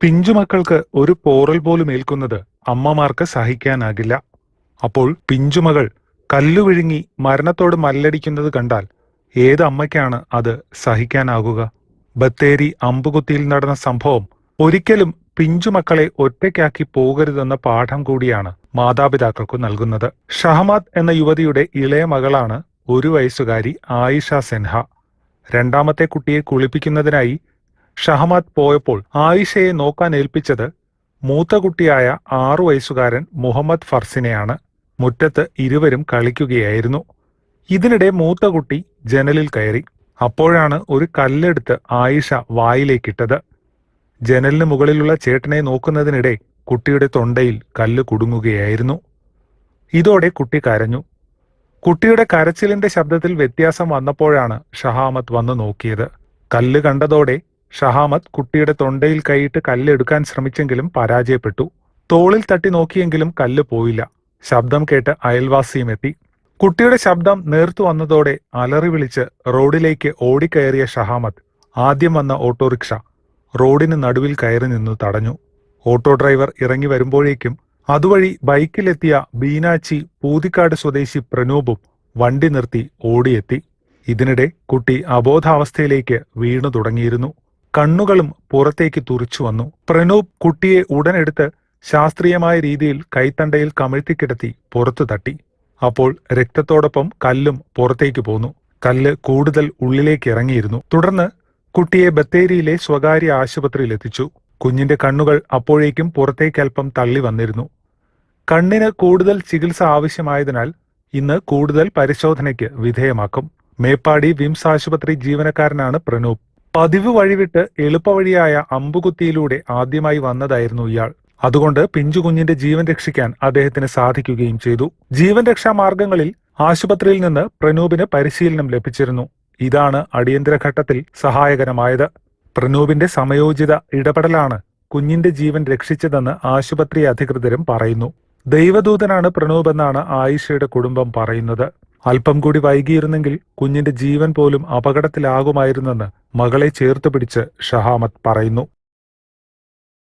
പിഞ്ചുമക്കൾക്ക് ഒരു പോറൽ പോലും ഏൽക്കുന്നത് അമ്മമാർക്ക് സഹിക്കാനാകില്ല. അപ്പോൾ പിഞ്ചുമകൾ കല്ലുവിഴുങ്ങി മരണത്തോട് മല്ലടിക്കുന്നത് കണ്ടാൽ ഏത് അമ്മയ്ക്കാണ് അത് സഹിക്കാനാകുക? ബത്തേരി അമ്പുകുത്തിയിൽ നടന്ന സംഭവം ഒരിക്കലും പിഞ്ചുമക്കളെ ഒറ്റയ്ക്കാക്കി പോകരുതെന്ന പാഠം കൂടിയാണ് മാതാപിതാക്കൾക്കു നൽകുന്നത്. ഷഹമാദ് എന്ന യുവതിയുടെ ഇളയ മകളാണ് ഒരു വയസ്സുകാരി ആയിഷ സെൻഹ. രണ്ടാമത്തെ കുട്ടിയെ കുളിപ്പിക്കുന്നതിനായി ഷഹമാദ് പോയപ്പോൾ ആയിഷയെ നോക്കാൻ ഏൽപ്പിച്ചത് മൂത്ത കുട്ടിയായ ആറു വയസ്സുകാരൻ മുഹമ്മദ് ഫർസിനെയാണ്. മുറ്റത്ത് ഇരുവരും കളിക്കുകയായിരുന്നു. ഇതിനിടെ മൂത്ത കുട്ടി ജനലിൽ കയറി. അപ്പോഴാണ് ഒരു കല്ലെടുത്ത് ആയിഷ വായിലേക്കിട്ടത്. ജനലിന് മുകളിലുള്ള ചേട്ടനെ നോക്കുന്നതിനിടെ കുട്ടിയുടെ തൊണ്ടയിൽ കല്ല് കുടുങ്ങുകയായിരുന്നു. ഇതോടെ കുട്ടി കരഞ്ഞു. കുട്ടിയുടെ കരച്ചിലിന്റെ ശബ്ദത്തിൽ വ്യത്യാസം വന്നപ്പോഴാണ് ഷഹാമത്ത് വന്നു നോക്കിയത്. കല്ല് കണ്ടതോടെ ഷഹാമത്ത് കുട്ടിയുടെ തൊണ്ടയിൽ കൈയിട്ട് കല്ലെടുക്കാൻ ശ്രമിച്ചെങ്കിലും പരാജയപ്പെട്ടു. തോളിൽ തട്ടി നോക്കിയെങ്കിലും കല്ല് പോയില്ല. ശബ്ദം കേട്ട് അയൽവാസിയും എത്തി. കുട്ടിയുടെ ശബ്ദം നേർത്തു വന്നതോടെ അലറി വിളിച്ച് റോഡിലേക്ക് ഓടിക്കയറിയ ഷഹാമത്ത് ആദ്യം വന്ന ഓട്ടോറിക്ഷ റോഡിന് നടുവിൽ കയറി നിന്ന് തടഞ്ഞു. ഓട്ടോ ഡ്രൈവർ ഇറങ്ങി വരുമ്പോഴേക്കും അതുവഴി ബൈക്കിലെത്തിയ ബീനാച്ചി പൂതിക്കാട് സ്വദേശി പ്രനൂപും വണ്ടി നിർത്തി ഓടിയെത്തി. ഇതിനിടെ കുട്ടി അബോധാവസ്ഥയിലേക്ക് വീണു തുടങ്ങിയിരുന്നു. കണ്ണുകളും പുറത്തേക്ക് തുറിച്ചു വന്നു. പ്രണൂപ് കുട്ടിയെ ഉടനെടുത്ത് ശാസ്ത്രീയമായ രീതിയിൽ കൈത്തണ്ടയിൽ കമിഴ്ത്തിക്കിടത്തി പുറത്തു തട്ടി. അപ്പോൾ രക്തത്തോടൊപ്പം കല്ലും പുറത്തേക്ക് പോന്നു. കല്ല് കൂടുതൽ ഉള്ളിലേക്ക് ഇറങ്ങിയിരുന്നു. തുടർന്ന് കുട്ടിയെ ബത്തേരിയിലെ സ്വകാര്യ ആശുപത്രിയിൽ എത്തിച്ചു. കുഞ്ഞിന്റെ കണ്ണുകൾ അപ്പോഴേക്കും പുറത്തേക്ക് അല്പം തള്ളി വന്നിരുന്നു. കണ്ണിന് കൂടുതൽ ചികിത്സ ആവശ്യമായതിനാൽ ഇന്ന് കൂടുതൽ പരിശോധനയ്ക്ക് വിധേയമാക്കും. മേപ്പാടി വിംസ് ആശുപത്രി ജീവനക്കാരനാണ് പ്രണൂപ് പതിവ് വഴിവിട്ട് എളുപ്പവഴിയായ അമ്പുകുത്തിയിലൂടെ ആദ്യമായി വന്നതായിരുന്നു ഇയാൾ. അതുകൊണ്ട് പിഞ്ചുകുഞ്ഞിന്റെ ജീവൻ രക്ഷിക്കാൻ അദ്ദേഹത്തിന് സാധിക്കുകയും ചെയ്തു. ജീവൻ രക്ഷാ മാർഗങ്ങളിൽ ആശുപത്രിയിൽ നിന്ന് പ്രനൂപിന് പരിശീലനം ലഭിച്ചിരുന്നു. ഇതാണ് അടിയന്തര ഘട്ടത്തിൽ സഹായകരമായത്. പ്രനൂപിന്റെ സമയോചിത ഇടപെടലാണ് കുഞ്ഞിന്റെ ജീവൻ രക്ഷിച്ചതെന്ന് ആശുപത്രി അധികൃതരും പറയുന്നു. ദൈവദൂതനാണ് പ്രണൂപ് എന്നാണ് ആയിഷയുടെ കുടുംബം പറയുന്നത്. അല്പം കൂടി വൈകിയിരുന്നെങ്കിൽ കുഞ്ഞിന്റെ ജീവൻ പോലും അപകടത്തിലാകുമായിരുന്നെന്ന് മകളെ ചേർത്ത് പിടിച്ച് ഷഹാമത്ത് പറയുന്നു.